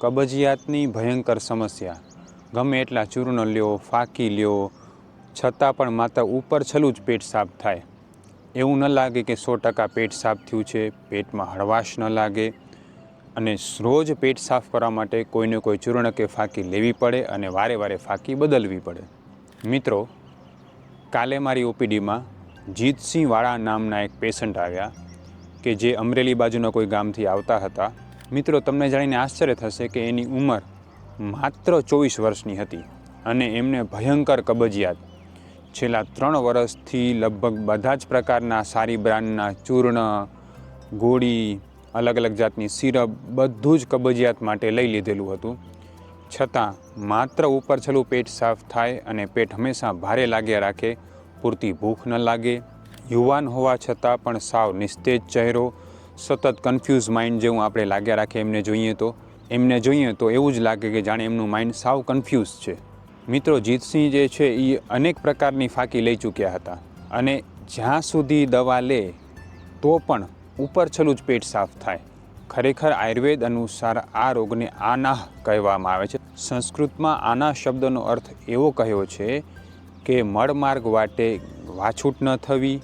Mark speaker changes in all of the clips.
Speaker 1: કબજિયાતની ભયંકર સમસ્યા. ગમે એટલા ચૂર્ણ લ્યો, ફાકી લ્યો, છતાં પણ માત્ર ઉપર છલું જ પેટ સાફ થાય. એવું ન લાગે કે સો ટકા પેટ સાફ થયું છે, પેટમાં હળવાશ ન લાગે. અને રોજ પેટ સાફ કરવા માટે કોઈને કોઈ ચૂર્ણ કે ફાકી લેવી પડે અને વારે વારે ફાકી બદલવી પડે. મિત્રો, કાલે મારી ઓપીડીમાં જીતસિંહ વાળા નામના એક પેશન્ટ આવ્યા કે જે અમરેલી બાજુના કોઈ ગામથી આવતા હતા. મિત્રો, તમને જાણીને આશ્ચર્ય થશે કે એની ઉંમર માત્ર ચોવીસ વર્ષની હતી અને એમને ભયંકર કબજિયાત. છેલ્લા ત્રણ વર્ષથી લગભગ બધા જ પ્રકારના સારી બ્રાન્ડના ચૂર્ણ, ગોળી અલગ અલગ જાતની સિરપ બધું જ કબજિયાત માટે લઈ લીધેલું હતું. છતાં માત્ર ઉપર છેલ્લું પેટ સાફ થાય અને પેટ હંમેશા ભારે લાગ્યા રાખે, પૂરતી ભૂખ ન લાગે, યુવાન હોવા છતાં પણ સાવ નિસ્તેજ ચહેરો સતત કન્ફ્યુઝ માઇન્ડ જેવું આપણે લાગ્યા રાખે એમને જોઈએ તો. એમને જોઈએ તો એવું જ લાગે કે જાણે એમનું માઇન્ડ સાવ કન્ફ્યુઝ છે. મિત્રો, જીતસિંહ જે છે એ અનેક પ્રકારની ફાંકી લઈ ચૂક્યા હતા. અને જ્યાં સુધી દવા લે, તો પણ ઉપર છલું જ પેટ સાફ થાય. ખરેખર આયુર્વેદ અનુસાર આ રોગને આનાહ કહેવામાં આવે છે. સંસ્કૃતમાં આના શબ્દનો અર્થ એવો કહ્યો છે કે મળમાર્ગ વાટે વાછૂટ ન થવી,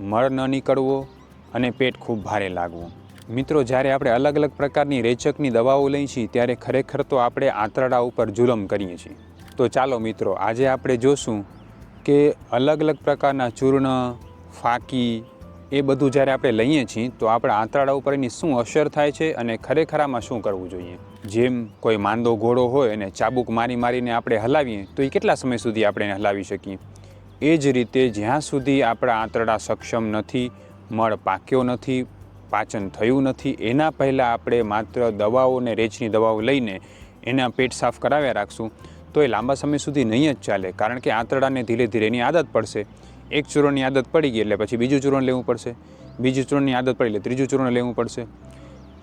Speaker 1: મળ ન નીકળવો અને પેટ ખૂબ ભારે લાગવું. મિત્રો, જ્યારે આપણે અલગ અલગ પ્રકારની રેચકની દવાઓ લઈએ છીએ, ત્યારે ખરેખર તો આપણે આંતરડા ઉપર જુલમ કરીએ છીએ. તો ચાલો મિત્રો, આજે આપણે જોશું કે અલગ અલગ પ્રકારના ચૂર્ણ, ફાકી એ બધું જ્યારે આપણે લઈએ છીએ, તો આપણા આંતરડા ઉપર એની શું અસર થાય છે અને ખરેખર આમાં શું કરવું જોઈએ? જેમ કોઈ માંદો ઘોડો હોય અને ચાબુક મારી મારીને આપણે હલાવીએ, તો એ કેટલા સમય સુધી આપણે હલાવી શકીએ? એ જ રીતે જ્યાં સુધી આપણા આંતરડા સક્ષમ નથી મળ પાક્યો નથી, પાચન થયું નથી. એના પહેલાં આપણે માત્ર દવાઓ ને રેચની દવાઓ લઈને એના પેટ સાફ કરાવ્યા રાખશું. તો એ લાંબા સમય સુધી નહીં જ ચાલે, કારણ કે આંતરડાને ધીરે ધીરે એની આદત પડશે. એક ચૂર્ણની આદત પડી ગઈ એટલે પછી બીજું ચૂર્ણ લેવું પડશે. બીજું ચૂર્ણની આદત પડી એટલે ત્રીજું ચૂર્ણ લેવું પડશે.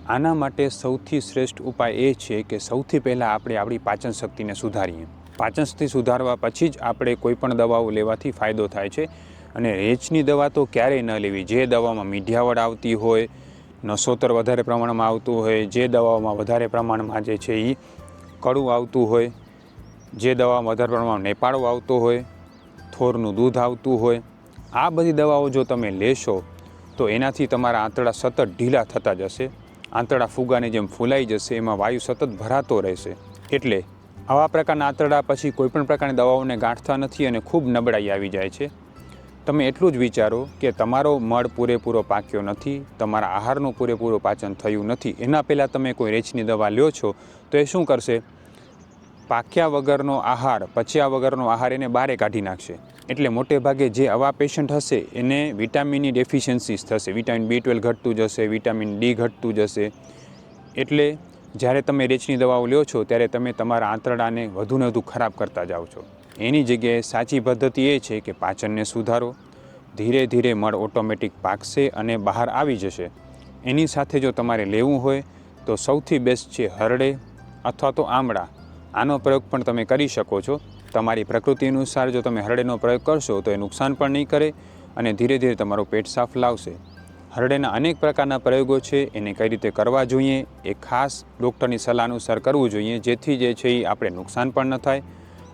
Speaker 1: આના માટે સૌથી શ્રેષ્ઠ ઉપાય એ છે કે સૌથી પહેલાં આપણે આપણી પાચન શક્તિને સુધારીએ. પાચન શક્તિ સુધારવા પછી જ આપણે કોઈપણ દવાઓ લેવાથી ફાયદો થાય છે. અને રેચની દવા તો ક્યારેય ન લેવી. જે દવામાં મીઠિયાવડ આવતી હોય, નસોતર વધારે પ્રમાણમાં આવતું હોય, જે દવાઓમાં વધારે પ્રમાણમાં જે છે એ કડું આવતું હોય, જે દવામાં વધારે પ્રમાણમાં નેપાળો આવતો હોય, થોરનું દૂધ આવતું હોય, આ બધી દવાઓ જો તમે લેશો, તો એનાથી તમારા આંતરડા સતત ઢીલા થતા જશે. આંતરડા ફુગાની જેમ ફૂલાઈ જશે, એમાં વાયુ સતત ભરાતો રહેશે. એટલે આવા પ્રકારના આંતરડા પછી કોઈપણ પ્રકારની દવાઓને ગાંઠતા નથી અને ખૂબ નબળાઈ આવી જાય છે. તમે એટલું જ વિચારો કે તમારો મળ પૂરેપૂરો પાક્યો નથી, તમારા આહારનું પૂરેપૂરું પાચન થયું નથી, એના પહેલાં તમે કોઈ રેચની દવા લ્યો છો, તો એ શું કરશે? પાક્યા વગરનો આહાર, પચ્યા વગરનો આહાર એને બહારે કાઢી નાખશે. એટલે મોટે ભાગે જે આવા પેશન્ટ હશે, એને વિટામિનની ડેફિશિયન્સીસ થશે. વિટામિન બી ટ્વેલ્વ ઘટતું જશે વિટામિન ડી ઘટતું જશે. એટલે જ્યારે તમે રેચની દવાઓ લ્યો છો, ત્યારે તમે તમારા આંતરડાને વધુને વધુ ખરાબ કરતા જાઓ છો. એની જગ્યાએ સાચી પદ્ધતિ એ છે કે પાચનને સુધારો. ધીરે ધીરે મળ ઓટોમેટિક પાકશે અને બહાર આવી જશે. એની સાથે જો તમારે લેવું હોય, તો સૌથી બેસ્ટ છે હરડે અથવા તો આમળા. આનો પ્રયોગ પણ તમે કરી શકો છો. તમારી પ્રકૃતિ અનુસાર જો તમે હરડેનો પ્રયોગ કરશો, તો એ નુકસાન પણ નહીં કરે અને ધીરે ધીરે તમારું પેટ સાફ લાવશે. હરડેના અનેક પ્રકારના પ્રયોગો છે, એને કઈ રીતે કરવા જોઈએ એ ખાસ ડૉક્ટરની સલાહ અનુસાર કરવું જોઈએ, જેથી જે છે એ આપણે નુકસાન પણ ન થાય.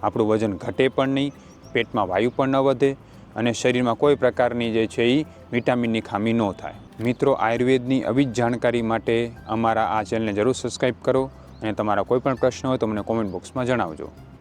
Speaker 1: આપણું વજન ઘટે પણ નહીં, પેટમાં વાયુ પણ ન વધે અને શરીરમાં કોઈ પ્રકારની જે છે એ વિટામિનની ખામી ન થાય. મિત્રો, આયુર્વેદની આવી જ જાણકારી માટે અમારા આ ચેનલને જરૂર સબસ્ક્રાઈબ કરો અને તમારા કોઈ પણ પ્રશ્ન હોય તો મને કોમેન્ટ બોક્સમાં જણાવજો.